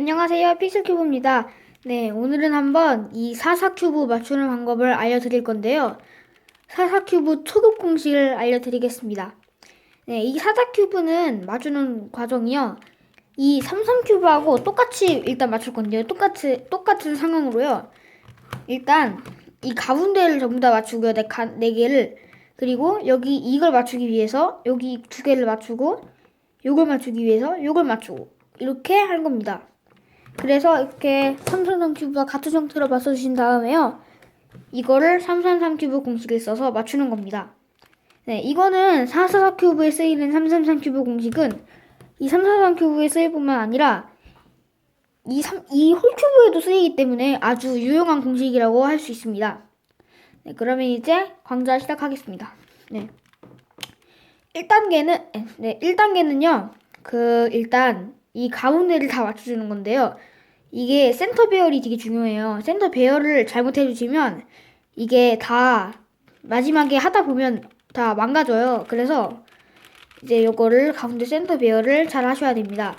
안녕하세요. 픽셀큐브입니다. 네, 오늘은 한번 이 사사큐브 맞추는 방법을 알려드릴 건데요. 사사큐브 초급 공식을 알려드리겠습니다. 네, 이 사사큐브는 맞추는 과정이요. 이 삼삼큐브하고 똑같이 일단 맞출 건데요. 똑같이, 똑같은 상황으로요. 일단 이 가운데를 전부 다 맞추고요. 네, 가, 네 개를. 그리고 여기 이걸 맞추기 위해서 여기 두 개를 맞추고 요걸 맞추기 위해서 요걸 맞추고 이렇게 할 겁니다. 그래서 이렇게 333 큐브와 같은 형태로 맞춰주신 다음에요. 이거를 333 큐브 공식을 써서 맞추는 겁니다. 네, 이거는 444 큐브에 쓰이는 333 큐브 공식은 이 343 큐브에 쓰일 뿐만 아니라 이, 3, 이 홀큐브에도 쓰이기 때문에 아주 유용한 공식이라고 할 수 있습니다. 네, 그러면 이제 강좌 시작하겠습니다. 네. 1단계는, 네, 1단계는요, 그, 일단, 이 가운데를 다 맞춰주는 건데요. 이게 센터 배열이 되게 중요해요. 센터 배열을 잘못해주시면, 이게 다, 마지막에 하다 보면 다 망가져요. 그래서, 이제 요거를 가운데 센터 배열을 잘 하셔야 됩니다.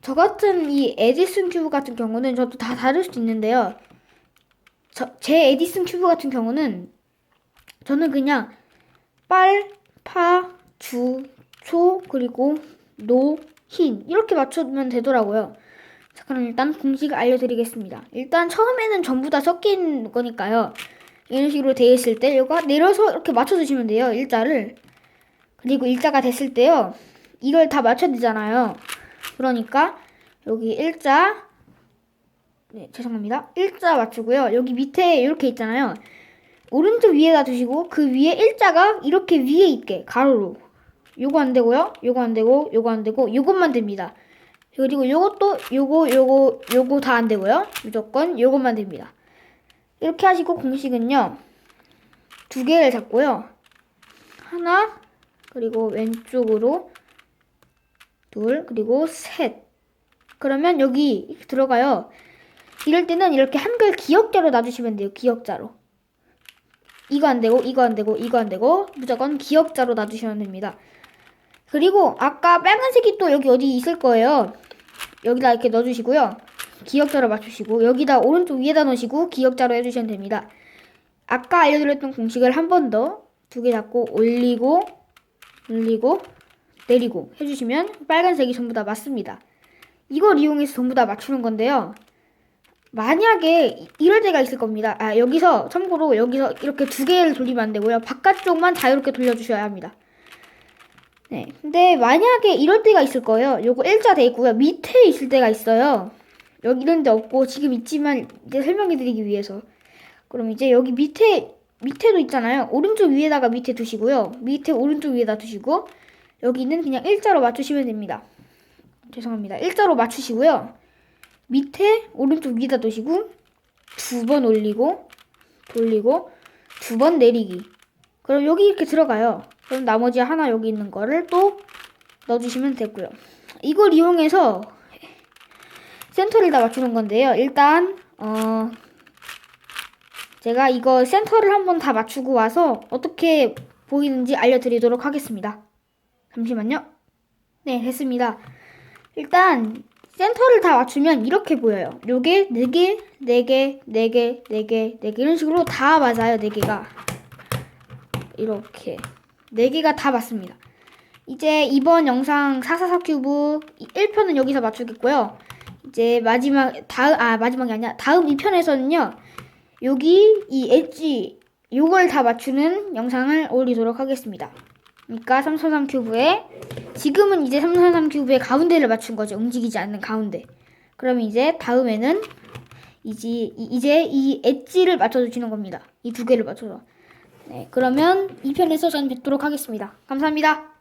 저 같은 이 에디슨 큐브 같은 경우는 저도 다 다를 수도 있는데요. 저, 제 에디슨 큐브 같은 경우는 저는 그냥 빨, 파, 주, 초, 그리고 노, 흰 이렇게 맞추면 되더라고요. 자, 그럼 일단 공식을 알려드리겠습니다. 일단 처음에는 전부 다 섞인 거니까요. 이런 식으로 되어 있을 때 이거 내려서 이렇게 맞춰주시면 돼요. 일자를. 그리고 일자가 됐을 때요. 이걸 다 맞춰야 되잖아요. 그러니까 여기 일자 네, 죄송합니다. 일자 맞추고요. 여기 밑에 이렇게 있잖아요. 오른쪽 위에다 두시고 그 위에 일자가 이렇게 위에 있게 가로로 요거 안 되고요. 요거 안 되고 요거 안 되고 요것만 됩니다. 그리고 요것도 요거 요거 요거 다 안 되고요. 무조건 요것만 됩니다. 이렇게 하시고 공식은요. 두 개를 잡고요. 하나 그리고 왼쪽으로 둘 그리고 셋 그러면 여기 들어가요. 이럴 때는 이렇게 한글 기억자로 놔주시면 돼요. 기억자로. 이거 안 되고 이거 안 되고 이거 안 되고 무조건 기억자로 놔주시면 됩니다. 그리고 아까 빨간색이 또 여기 어디 있을 거예요. 여기다 이렇게 넣어주시고요. 기억자로 맞추시고 여기다 오른쪽 위에다 넣으시고 기억자로 해주시면 됩니다. 아까 알려드렸던 공식을 한 번 더 두 개 잡고 올리고 올리고 내리고 해주시면 빨간색이 전부 다 맞습니다. 이걸 이용해서 전부 다 맞추는 건데요. 만약에 이럴 때가 있을 겁니다. 아, 여기서 참고로 여기서 이렇게 두 개를 돌리면 안 되고요. 바깥쪽만 자유롭게 돌려주셔야 합니다. 네. 근데 만약에 이럴 때가 있을 거예요. 요거 일자 돼 있고요. 밑에 있을 때가 있어요. 여기 이런 데 없고 지금 있지만 이제 설명해 드리기 위해서. 그럼 이제 여기 밑에 밑에도 있잖아요. 오른쪽 위에다가 밑에 두시고요. 밑에 오른쪽 위에다 두시고 여기는 그냥 일자로 맞추시면 됩니다. 죄송합니다. 일자로 맞추시고요. 밑에 오른쪽 위에다 두시고 두 번 올리고 돌리고 두 번 내리기. 그럼 여기 이렇게 들어가요. 그럼 나머지 하나 여기 있는 거를 또 넣어주시면 되고요. 이걸 이용해서 센터를 다 맞추는 건데요. 일단 어 제가 이거 센터를 한번 다 맞추고 와서 어떻게 보이는지 알려드리도록 하겠습니다. 잠시만요. 네, 됐습니다. 일단 센터를 다 맞추면 이렇게 보여요. 요게 4개, 4개, 4개, 4개, 4개 이런 식으로 다 맞아요. 4개가. 이렇게 4개가 다 맞습니다. 이제 이번 영상 444 큐브 1편은 여기서 맞추겠고요. 이제 마지막 다음 아 마지막이 아니야. 다음 2편에서는요. 여기 이 엣지 요걸 다 맞추는 영상을 올리도록 하겠습니다. 그러니까 333 큐브에 지금은 이제 333 큐브의 가운데를 맞춘 거죠. 움직이지 않는 가운데. 그럼 이제 다음에는 이제 이제 이 엣지를 맞춰 주시는 겁니다. 이 두 개를 맞춰서. 네, 그러면 2편에서 전 뵙도록 하겠습니다. 감사합니다.